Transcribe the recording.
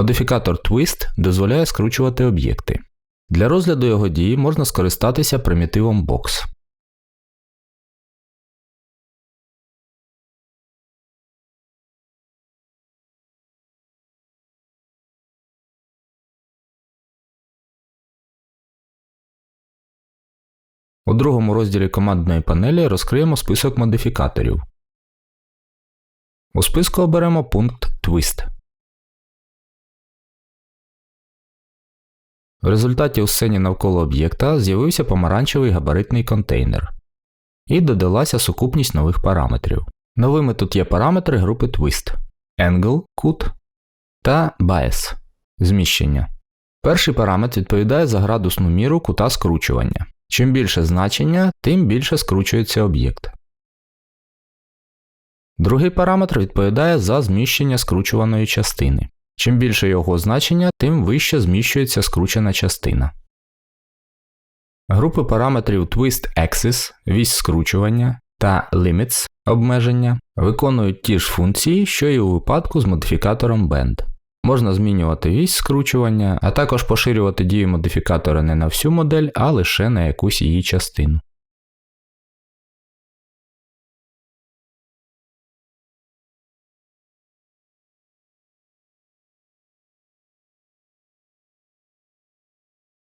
Модифікатор Twist дозволяє скручувати об'єкти. Для розгляду його дії можна скористатися примітивом Box. У другому розділі командної панелі розкриємо список модифікаторів. У списку оберемо пункт Twist. В результаті у сцені навколо об'єкта з'явився помаранчевий габаритний контейнер. І додалася сукупність нових параметрів. Новими тут є параметри групи Twist Angle кут та Bias зміщення. Перший параметр відповідає за градусну міру кута скручування. Чим більше значення, тим більше скручується об'єкт. Другий параметр відповідає за зміщення скручуваної частини. Чим більше його значення, тим вище зміщується скручена частина. Групи параметрів Twist Axis вісь скручування та Limits обмеження виконують ті ж функції, що і у випадку з модифікатором Bend. Можна змінювати вісь скручування, а також поширювати дію модифікатора не на всю модель, а лише на якусь її частину.